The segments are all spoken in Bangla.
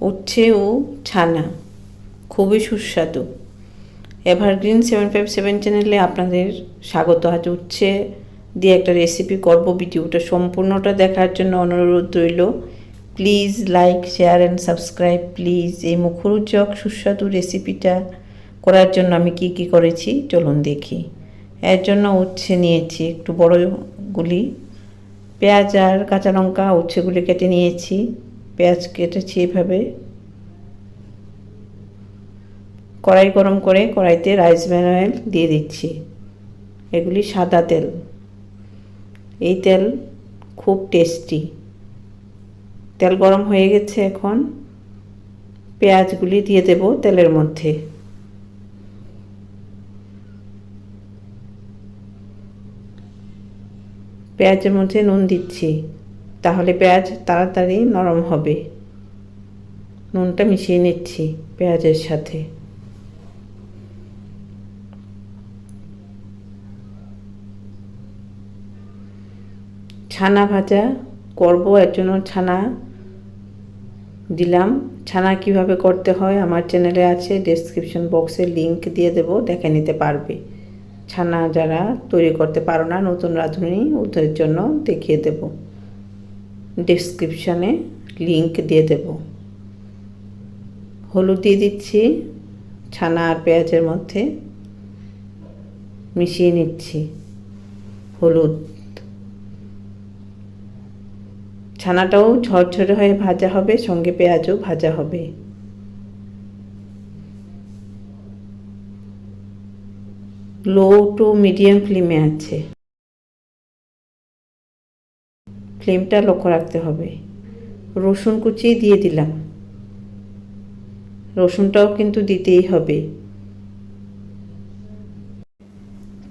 উচ্ছে ও ছানা। খুবই সুস্বাদু। এভারগ্রিন সেভেন ফাইভ সেভেন চ্যানেলে আপনাদের স্বাগত। আজ উচ্ছে দিয়ে একটা রেসিপি করব ভিডিওটা সম্পূর্ণটা দেখার জন্য অনুরোধ রইল। Please like share and subscribe please এই মুখরোচক সুস্বাদু রেসিপিটা করার জন্য আমি কি কি করেছি, চলুন দেখি। এর জন্য উচ্ছে নিয়েছি একটু বড়গুলি। পেঁয়াজ আর কাঁচা লঙ্কা উচ্ছেগুলি কেটে নিয়েছি। পেঁয়াজ কেটেছি এভাবে। কড়াই গরম করে কড়াইতে রাইস ব্র্যান অয়েল দিয়ে দিচ্ছি। এগুলি সাদা তেল। এই তেল খুব টেস্টি। তেল গরম হয়ে গেছে এখন। পেঁয়াজগুলি দিয়ে দেব তেলের মধ্যে। পেঁয়াজের মধ্যে নুন দিচ্ছি। তাহলে পেঁয়াজ তাড়াতাড়ি নরম হবে। নুনটা মিশিয়ে নিচ্ছি পেঁয়াজের সাথে। ছানা ভাজা করব, এর জন্য ছানা দিলাম। ছানা কীভাবে করতে হয় আমার চ্যানেলে আছে ডেসক্রিপশন বক্সে লিংক দিয়ে দেব, দেখে নিতে পারবে। ছানা যারা তৈরি করতে পারো না, নতুন রাঁধুনি, ওদের জন্য দেখিয়ে দেব। ডেসক্রিপশানে লিংক দিয়ে দেব। হলুদ দিয়ে দিচ্ছি, ছানা আর পেঁয়াজের মধ্যে মিশিয়ে নিচ্ছি, হলুদ। ছানাটাও ঝরঝরে হয়ে ভাজা হবে, সঙ্গে পেঁয়াজও ভাজা হবে। লো টু মিডিয়াম ফ্লেমে আছে। ফ্লেমটা লক্ষ্য রাখতে হবে। রসুন কুচি দিয়ে দিলাম। রসুনটাও কিন্তু দিতেই হবে।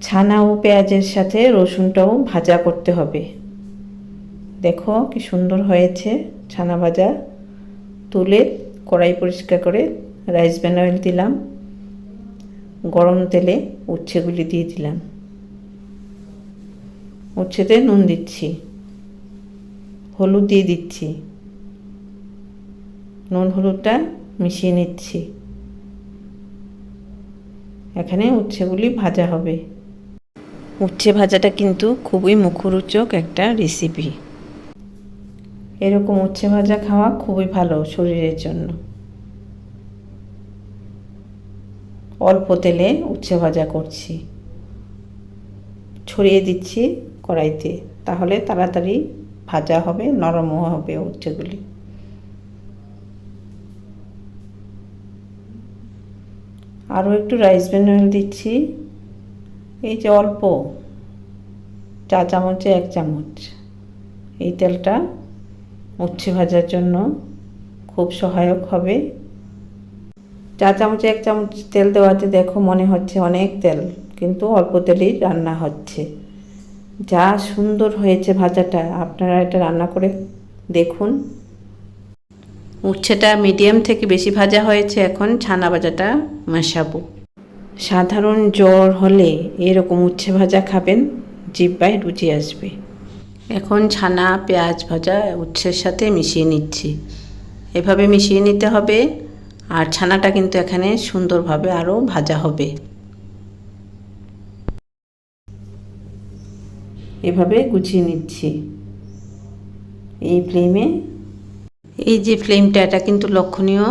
ছানা ও পেঁয়াজের সাথে রসুনটাও ভাজা করতে হবে। দেখো কি সুন্দর হয়েছে ছানা ভাজা। তুলে কড়াই পরিষ্কার করে রাইস ব্যান অয়েল দিলাম। গরম তেলে উচ্ছেগুলি দিয়ে দিলাম। উচ্ছেতে নুন দিচ্ছি। হলুদ দিয়ে দিচ্ছি। নুন হলুদটা মিশিয়ে নিচ্ছি। এখানে উচ্ছেগুলি ভাজা হবে। উচ্ছে ভাজাটা কিন্তু খুবই মুখরোচক একটা রেসিপি এরকম উচ্ছে ভাজা খাওয়া খুবই ভালো শরীরের জন্য। অল্প তেলে উচ্ছে ভাজা করছি। ছড়িয়ে দিচ্ছি কড়াইতে, তাহলে তাড়াতাড়ি ভাজা হবে নরমও হবে উচ্ছেগুলি আরও একটু রাইস ব্র্যান অয়েল দিচ্ছি। এই যে অল্প চা চামচে এক চামচ। এই তেলটা উচ্ছে ভাজার জন্য খুব সহায়ক হবে। চা চামচে এক চামচ তেল দেওয়াতে দেখো মনে হচ্ছে অনেক তেল, কিন্তু অল্প তেলেই রান্না হচ্ছে। যা সুন্দর হয়েছে ভাজাটা, আপনারা এটা রান্না করে দেখুন। উচ্ছেটা মিডিয়াম থেকে বেশি ভাজা হয়েছে এখন, ছানা ভাজাটা মেশাবো সাধারণ জ্বর হলে এরকম উচ্ছে ভাজা খাবেন, জিব্বায় রুচি আসবে। এখন ছানা, পেঁয়াজ ভাজা উচ্ছের সাথে মিশিয়ে নিচ্ছি। এভাবে মিশিয়ে নিতে হবে, আর ছানাটা কিন্তু এখানে সুন্দরভাবে আরও ভাজা হবে। এভাবে গুছিয়ে নিচ্ছি। এই ফ্লেমে এই যে ফ্লেমটা এটা কিন্তু লক্ষণীয়।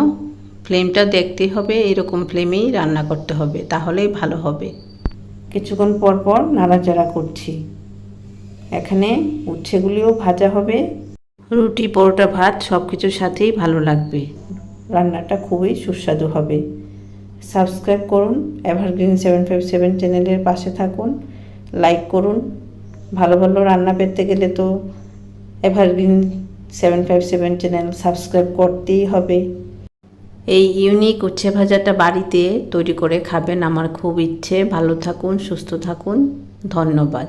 ফ্লেমটা দেখতে হবে, এরকম ফ্লেমেই রান্না করতে হবে তাহলেই ভালো হবে। কিছুক্ষণ পর পর নাড়াচাড়া করছি। এখানে উচ্ছেগুলিও ভাজা হবে। রুটি, পরোটা, ভাত সব কিছুর সাথেই ভালো লাগবে। রান্নাটা খুবই সুস্বাদু হবে। সাবস্ক্রাইব করুন এভারগ্রিন সেভেন ফাইভ সেভেন চ্যানেলের পাশে থাকুন। লাইক করুন। ভালো ভালো রান্না পেতে গেলে তো evergreen seven five seven channel subscribe করতেই হবে। এই ইউনিক উচ্ছে ভাজাটা বাড়িতে তৈরি করে খাবেন। আমার খুব ইচ্ছে। ভালো থাকুন, সুস্থ থাকুন। ধন্যবাদ।